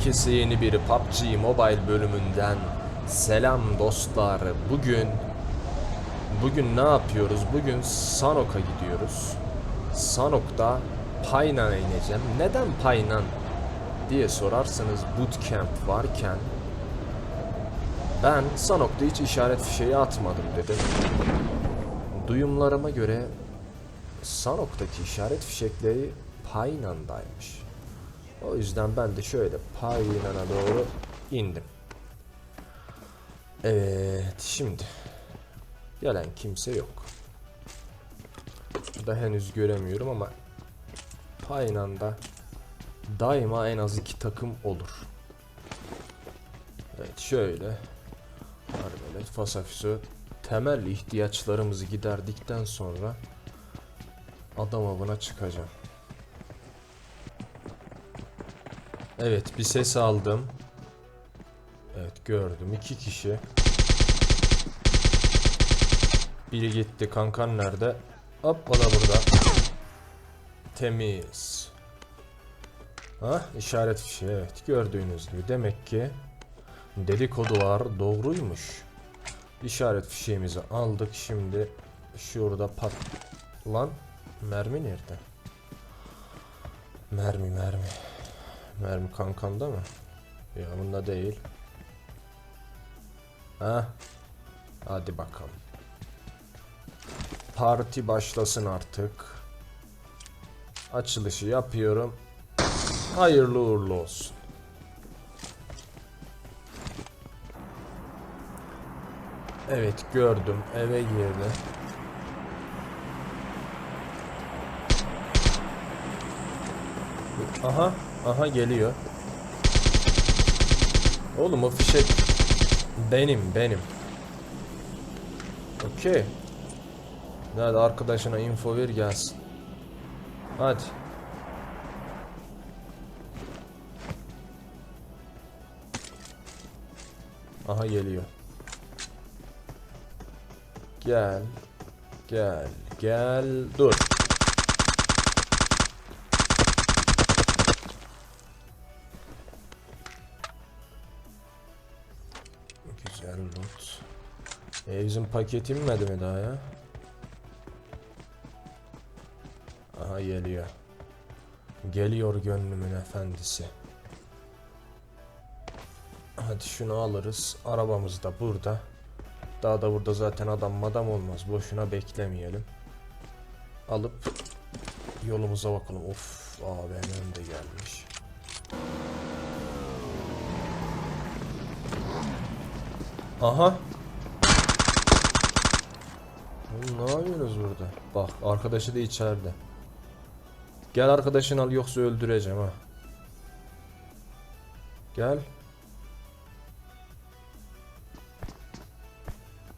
Herkese yeni bir PUBG Mobile bölümünden selam dostlar. Bugün bugün ne yapıyoruz? Bugün Sanok'a gidiyoruz. Sanok'ta Paynan'a ineceğim. Neden Paynan diye sorarsanız bootcamp varken ben Sanok'ta hiç işaret fişeği atmadım dedim. Duyumlarıma göre Sanok'taki işaret fişekleri Paynan'daymış. O yüzden ben de şöyle Paynan'a doğru indim. Evet şimdi gelen kimse yok. Da henüz göremiyorum ama Paynan'da daima en az iki takım olur. Evet şöyle Arbelet, Fasafiso temel ihtiyaçlarımızı giderdikten sonra adam avına çıkacağım. Evet bir ses aldım. Evet gördüm iki kişi. Biri gitti kankan nerede? Hop o da burada. Temiz. Ha işaret fişeği evet gördüğünüz gibi demek ki dedikodular doğruymuş. İşaret fişeğimizi aldık şimdi şurada pat lan mermi nerede? Mermi mermi. Mermi kankanda mı? Ya bunda değil. Ha? Hadi bakalım. Parti başlasın artık. Açılışı yapıyorum. Hayırlı uğurlu olsun. Evet gördüm. Eve girdi. Aha. Aha geliyor. Oğlum o fişek benim benim. Okey. Nerede arkadaşına info ver gelsin. Hadi. Aha geliyor. Gel. Gel. Gel. Dur. Paket inmedi mi daha ya? Aha geliyor. Geliyor gönlümün efendisi. Hadi şunu alırız. Arabamız da burada. Daha da burada zaten adam madam olmaz. Boşuna beklemeyelim. Alıp yolumuza bakalım. Of abi önde gelmiş. Aha. Oğlum ne yapıyorsunuz burada? Bak arkadaşı da içeride. Gel arkadaşını al yoksa öldüreceğim ha. Gel.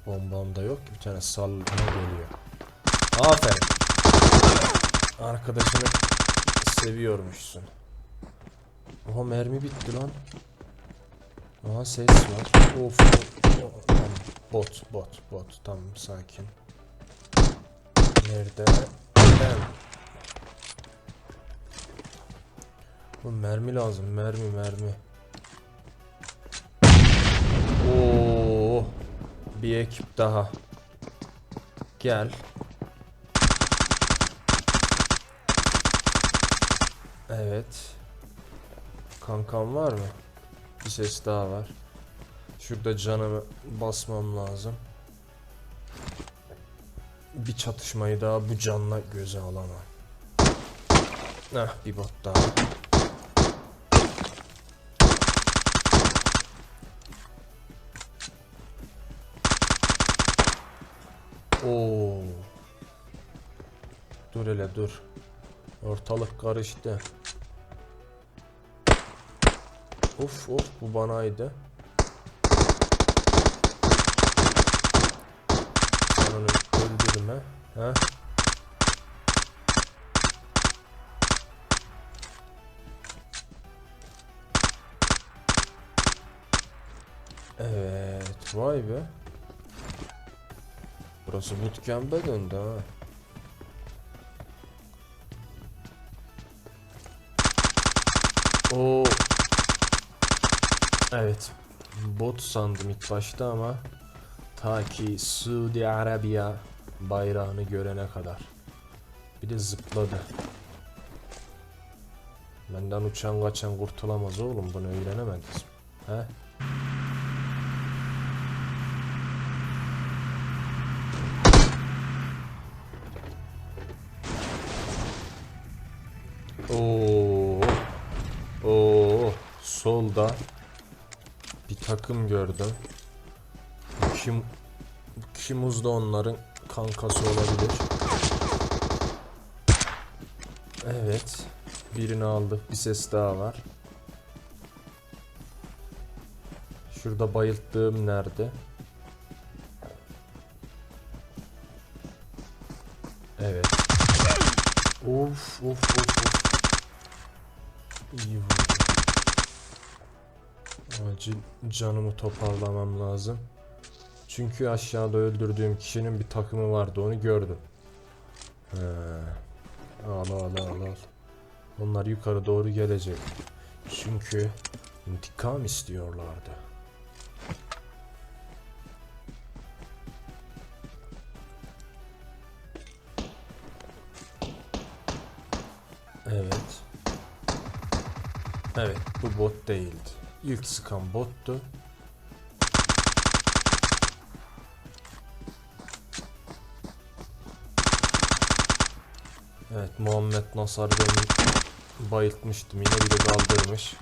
Bombam da yok ki bir tane sallama geliyor. Aferin. Arkadaşını seviyormuşsun. Oha mermi bitti lan. Aha ses var. Of. of. Tamam. Bot, bot, bot. Tamam sakin. Nerede? Ben. Bu mermi lazım. Mermi, mermi. Oo. Bir ekip daha. Gel. Evet. Kankam var mı? Bir ses daha var. Şurada canımı basmam lazım. Bir çatışmayı daha bu canla göze alamam. Heh bir bot daha. Oo. Dur hele dur. Ortalık karıştı. Of of bu banaydı. Öldürme. Ha? Evet, vay be. Burası bootcamp'e döndü ha. Oo. Evet. Bot sandım ilk başta ama ta ki Suudi Arabiya bayrağını görene kadar. Bir de zıpladı. Benden uçan kaçan kurtulamaz oğlum bunu öğrenemediniz. He? Oo. Oo. Solda bir takım gördüm. Kim Kimuz da onların kankası olabilir. Evet. Birini aldık. Bir ses daha var. Şurada bayılttığım nerede? Evet. Of of of of. İyi vurdu. Acil canımı toparlamam lazım. Çünkü aşağıda öldürdüğüm kişinin bir takımı vardı onu gördüm. He. Al al al al. Onlar yukarı doğru gelecek. Çünkü intikam istiyorlardı. Evet. Evet bu bot değildi. İlk sıkan bottu. Evet Muhammed Nasar beni bayıltmıştım. Yine biri kaldırmış.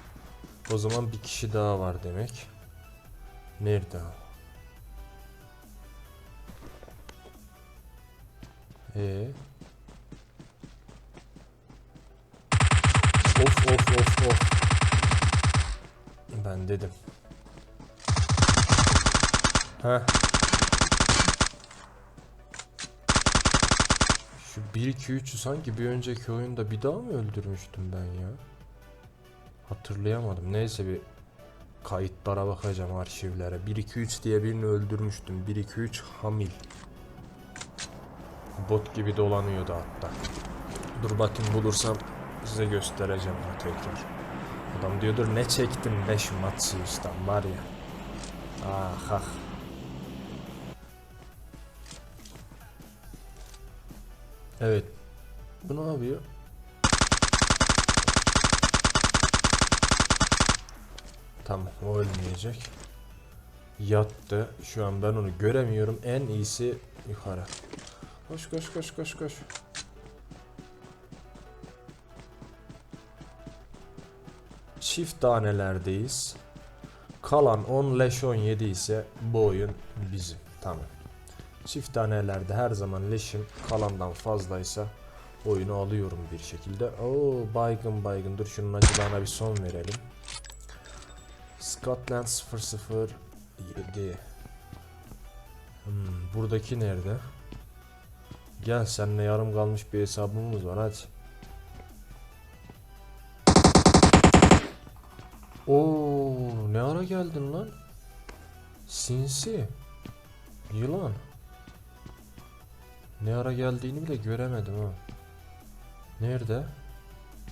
O zaman bir kişi daha var demek. Nerede o? Ee? Of of of of. Ben dedim. Heh. Şu 1-2-3'ü sanki bir önceki oyunda bir daha mı öldürmüştüm ben ya? Hatırlayamadım. Neyse bir kayıtlara bakacağım arşivlere. 1-2-3 diye birini öldürmüştüm. 1-2-3 Hamil. Bot gibi dolanıyordu hatta. Dur bakayım bulursam size göstereceğim onu tekrar. Adam diyordur ne çektin 5 Matsius'tan var ya. Ah ah. Evet. Bu ne yapıyor? Tamam o ölmeyecek. Yattı. Şu an ben onu göremiyorum. En iyisi yukarı. Koş koş koş koş koş. Çift tanelerdeyiz. Kalan 10 leş 17 ise bu oyun bizim. Tamam. Çift tanelerde her zaman leşim kalandan fazlaysa oyunu alıyorum bir şekilde. Oo baygın baygın dur şunun acılığına bir son verelim. Scotland 007 hmm, Buradaki nerede? Gel seninle yarım kalmış bir hesabımız var hadi. Oo, ne ara geldin lan? Sinsi. Yılan. Ne ara geldiğini bile göremedim ha. Nerede?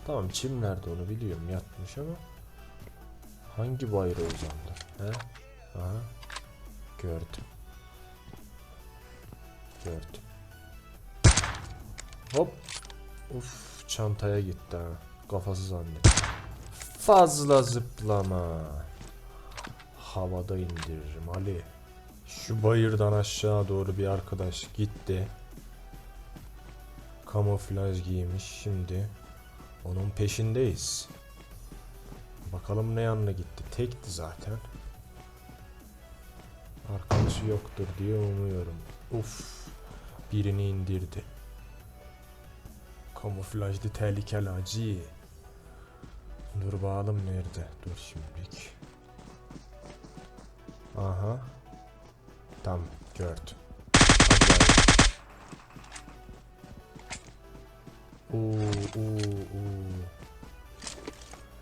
Tamam çim nerede onu biliyorum yatmış ama hangi bayrağı uzandı? He? Aha. Gördüm. Gördüm. Hop. Uf çantaya gitti ha. Kafası zannettim. Fazla zıplama. Havada indiririm Ali. Şu bayırdan aşağı doğru bir arkadaş gitti. Kamuflaj giymiş şimdi. Onun peşindeyiz. Bakalım ne yanına gitti. Tekti zaten. Arkadaşı yoktur diye umuyorum. Uf. Birini indirdi. Kamuflajlı tehlikeli acı. Dur bakalım nerede? Dur şimdilik. Aha. Tam gördüm. Oo, oo, oo.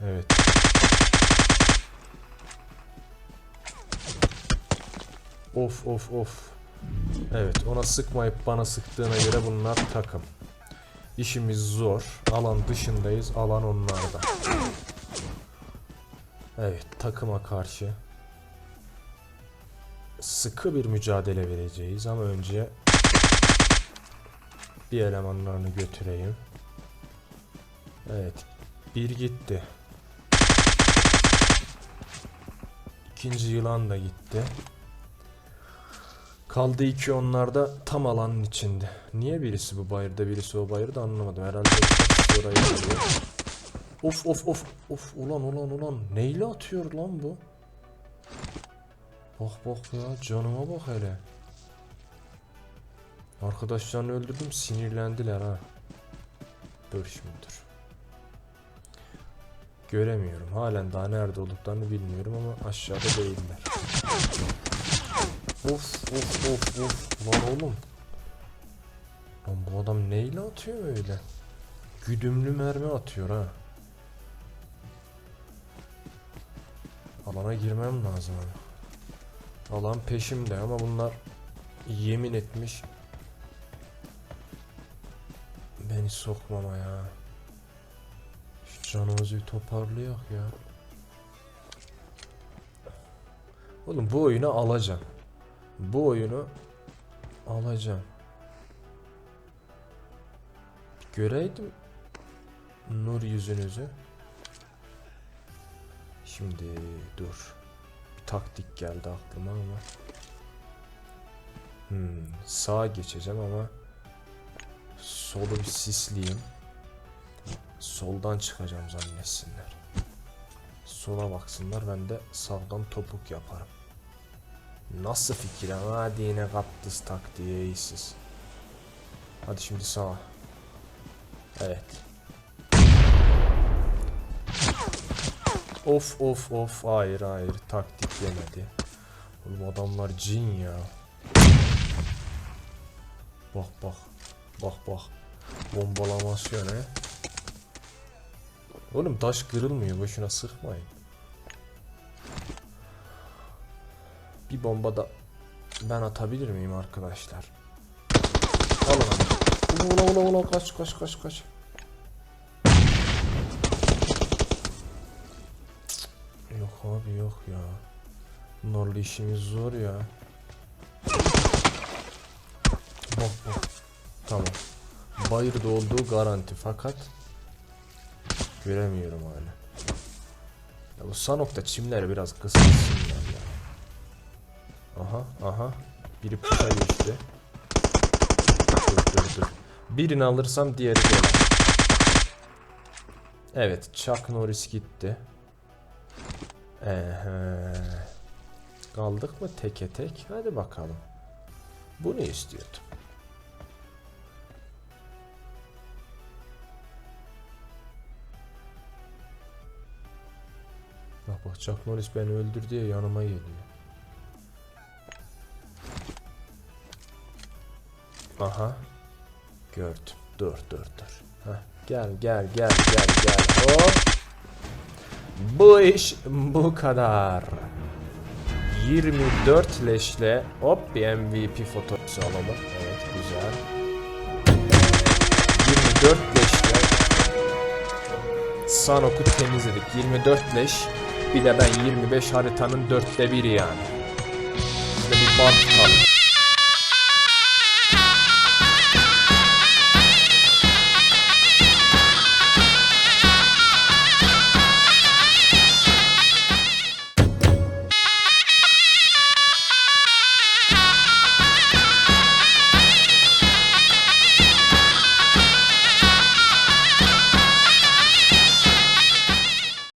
Evet. Of of of. Evet ona sıkmayıp bana sıktığına göre bunlar takım. İşimiz zor. Alan dışındayız. Alan onlarda. Evet takıma karşı sıkı bir mücadele vereceğiz ama önce bir elemanlarını götüreyim. Evet bir gitti. İkinci yılan da gitti. Kaldı iki onlarda tam alanın içinde. Niye birisi bu bayırda birisi o bayırda anlamadım. Herhalde orayı arıyor. Of of of of ulan ulan ulan neyle atıyor lan bu? Bak bak ya canıma bak hele. Arkadaşlarını öldürdüm sinirlendiler ha. Dur şimdi dur. Göremiyorum. Halen daha nerede olduklarını bilmiyorum ama aşağıda değiller. Of of of of. Lan oğlum. Lan bu adam neyle atıyor öyle? Güdümlü mermi atıyor ha. Alana girmem lazım. Alan peşimde ama bunlar yemin etmiş beni sokmama ya. Şu canımızı bir toparlayak ya. Oğlum bu oyunu alacağım. Bu oyunu alacağım. Göreydim nur yüzünüzü. Şimdi dur. Bir taktik geldi aklıma ama. Hmm, sağa geçeceğim ama solu bir sisleyeyim. Soldan çıkacağım zannetsinler. Sola baksınlar ben de sağdan topuk yaparım. Nasıl fikir ama hadi yine kaptız taktiği iyisiz. Hadi şimdi sağa. Evet. Of of of hayır hayır taktik yemedi. Oğlum adamlar cin ya. Bak bak. Bak bak. Bombalamasyon he. Oğlum taş kırılmıyor boşuna sıkmayın. Bir bomba da ben atabilir miyim arkadaşlar? Alın abi. Ula ula ula kaç kaç kaç kaç. Yok abi yok ya. Bunlarla işimiz zor ya. Bak bak. Tamam. Bayırda olduğu garanti fakat göremiyorum hala. Ya bu Sanok'ta çimler biraz kısılsınlar ya. Aha aha. Biri pusa geçti. Dur dur dur. Birini alırsam diğeri gelir. Evet Chuck Norris gitti. Ehe. Kaldık mı teke tek? Hadi bakalım. Bunu istiyordum. Bak bak Chuck Norris beni öldür diye yanıma geliyor. Aha. Gördüm. Dur dur dur. Heh. Gel gel gel gel gel. Hop. Bu iş bu kadar. 24 leşle hop bir MVP fotoğrafı alalım. Evet güzel. 24 leşle Sanok'u temizledik. 24 leş. Bir de ben 25 haritanın dörtte biri yani. İşte bir bant kaldı.